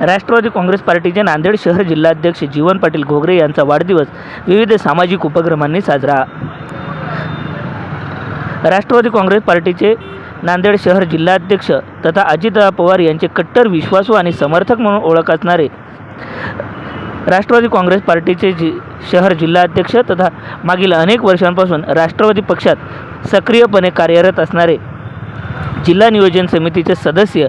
राष्ट्रवादी काँग्रेस पार्टीचे नांदेड शहर जिल्हाध्यक्ष जीवन पाटील घोगरे यांचा वाढदिवस विविध सामाजिक उपक्रमांनी साजरा. राष्ट्रवादी काँग्रेस पार्टीचे नांदेड शहर जिल्हाध्यक्ष तथा अजितदा पवार यांचे कट्टर विश्वासू आणि समर्थक म्हणून ओळख असणारे राष्ट्रवादी काँग्रेस पार्टीचे जि शहर जिल्हाध्यक्ष तथा मागील अनेक वर्षांपासून राष्ट्रवादी पक्षात सक्रियपणे कार्यरत असणारे जिल्हा नियोजन समितीचे सदस्य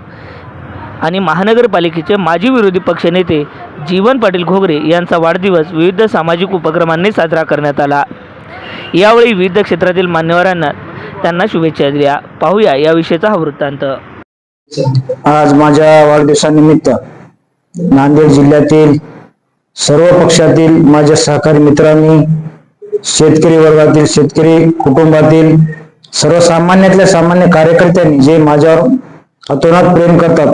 आणि महानगरपालिकेचे माजी विरोधी पक्षनेते जीवन पाटील घोगरे यांचा वाढदिवस विविध सामाजिक उपक्रमांनी साजरा करण्यात आला. यावेळी विविध क्षेत्रातील मान्यवरांना त्यांना शुभेच्छा दिल्या. पाहूया याविषयीचा हा वृत्तांत. आज माझ्या वाढदिवसानिमित्त नांदेड जिल्ह्यातील सर्व पक्षातील माझ्या सहकारी मित्रांनी शेतकरी वर्गातील शेतकरी कुटुंबातील सर्वसामान्यातल्या सामान्य कार्यकर्त्यांनी जे माझ्यावर अतोनात प्रेम करतात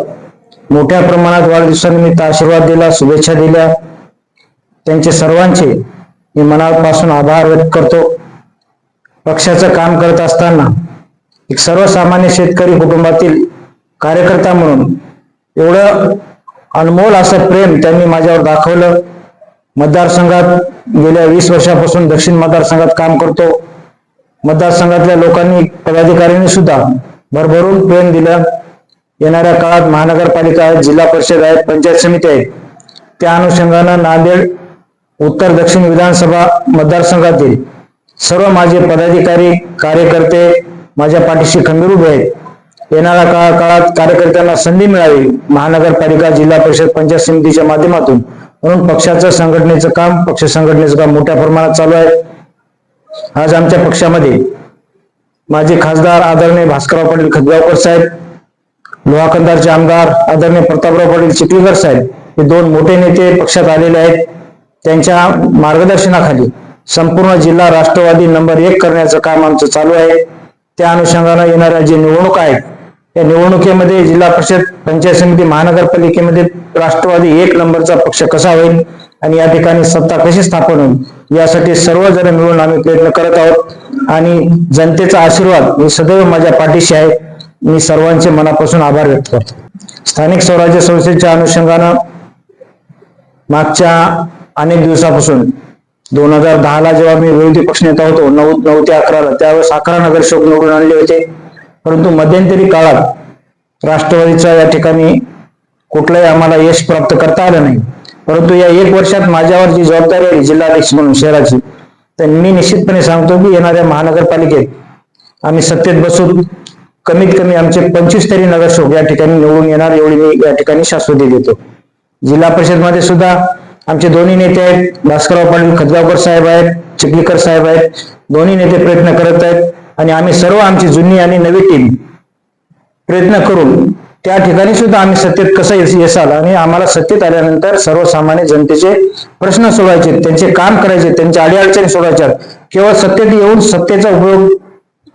मोठ्या प्रमाणात वाढदिवसानिमित्त आशीर्वाद दिला शुभेच्छा दिल्या. त्यांचे सर्वांचे मी मनापासून आभार व्यक्त करतो. पक्षाचं काम करत असताना एक सर्वसामान्य शेतकरी कुटुंबातील कार्यकर्ता म्हणून एवढं अनमोल असं प्रेम त्यांनी माझ्यावर दाखवलं. मतदारसंघात गेल्या वीस वर्षापासून दक्षिण मतदारसंघात काम करतो. मतदारसंघातल्या लोकांनी पदाधिकाऱ्यांनी सुद्धा भरभरून प्रेम दिलं. येणाऱ्या काळात महानगरपालिका आहेत जिल्हा परिषद आहेत पंचायत समिती आहेत. त्या अनुषंगानं नांदेड उत्तर दक्षिण विधानसभा मतदारसंघातील सर्व माझे पदाधिकारी कार्यकर्ते माझ्या पाठीशी खंबीर उभे आहेत. येणाऱ्या काळा काळात कार्यकर्त्यांना संधी मिळावी महानगरपालिका जिल्हा परिषद पंचायत समितीच्या माध्यमातून. म्हणून पक्षाचं संघटनेचं काम पक्ष संघटनेचं काम मोठ्या प्रमाणात चालू आहे. आज आमच्या पक्षामध्ये माझे खासदार आदरणीय भास्करराव पाटील खतगावकर साहेब लोहाकंदारचे आमदार आदरणीय प्रतापराव पाटील चिखलीकर साहेब हे दोन मोठे नेते पक्षात आलेले आहेत. त्यांच्या मार्गदर्शनाखाली संपूर्ण जिल्हा राष्ट्रवादी नंबर एक करण्याचं काम आमचं चालू आहे. त्या अनुषंगानं येणाऱ्या जे निवडणूक आहेत या निवडणुकीमध्ये जिल्हा परिषद पंचायत समिती महानगरपालिकेमध्ये राष्ट्रवादी एक नंबरचा पक्ष कसा होईल आणि या ठिकाणी सत्ता कशी स्थापन होईल यासाठी सर्वजण मिळून आम्ही प्रयत्न करत आहोत. आणि जनतेचा आशीर्वाद मी सदैव माझ्या पाठीशी आहे. मी सर्वांचे मनापासून आभार व्यक्त करतो. स्थानिक स्वराज्य संस्थेच्या अनुषंगानं मागच्या अनेक दिवसापासून दोन हजार दहाला जेव्हा मी विरोधी पक्षनेता होतो नऊ नऊ ते अकराला त्यावेळेस अकरा नगरसेवक निवडून आणले होते. परंतु मध्यंतरी काळात राष्ट्रवादीचा या ठिकाणी कुठलंही आम्हाला यश प्राप्त करता आलं नाही. परंतु या एक वर्षात माझ्यावर जी जबाबदारी आली जिल्हाध्यक्ष म्हणून शहराची तर मी निश्चितपणे सांगतो की येणाऱ्या महानगरपालिकेत आम्ही सत्तेत बसून कमीत कमी आमचे पंचवीस तरी नगरसेवक या ठिकाणी निवडून येणार एवढी मी या ठिकाणी शाश्वती देतो जिल्हा परिषदमध्ये सुद्धा आमचे दोन्ही नेते आहेत. भास्करराव पाटील खतगावकर साहेब आहेत चिखलीकर साहेब आहेत. दोन्ही नेते प्रयत्न करत आहेत. आणि आम्ही सर्व आमची जुनी आणि नवी टीम प्रयत्न करून त्या ठिकाणी सुद्धा आम्ही सत्तेत कसं येसाल आणि आम्हाला सत्तेत आल्यानंतर सर्वसामान्य जनतेचे प्रश्न सोडवायचे त्यांचे काम करायचे त्यांच्या अडीअडचणी सोडायच्या केवळ सत्तेत येऊन सत्तेचा उपयोग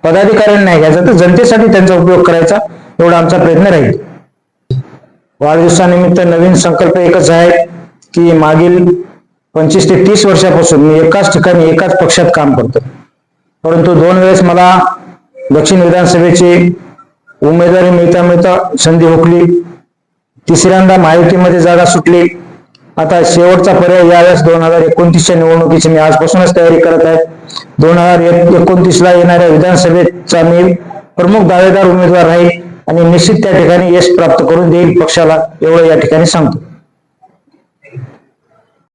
पदाधिकाऱ्यांनी नाही घ्यायचा तर जनतेसाठी त्यांचा उपयोग करायचा एवढा आमचा प्रयत्न राहील. वाढदिवसानिमित्त नवीन संकल्प एकच आहे की मागील पंचवीस ते तीस वर्षापासून मी एकाच ठिकाणी एकाच पक्षात काम करतो. परंतु दोन वेळेस मला दक्षिण विधानसभेची उमेदवारी मिळता मिळता संधी हुकली. तिसऱ्यांदा महायुतीमध्ये जागा सुटली. आता शेवटचा पर्याय यावेळेस दोन हजार एकोणतीसच्या निवडणुकीची मी आजपासूनच तयारी करत आहे. दोन हजार एकोणतीसला येणाऱ्या विधानसभेचा मी प्रमुख दावेदार उमेदवार राहील आणि निश्चित त्या ठिकाणी यश प्राप्त करून देईल पक्षाला एवढं या ठिकाणी सांगतो.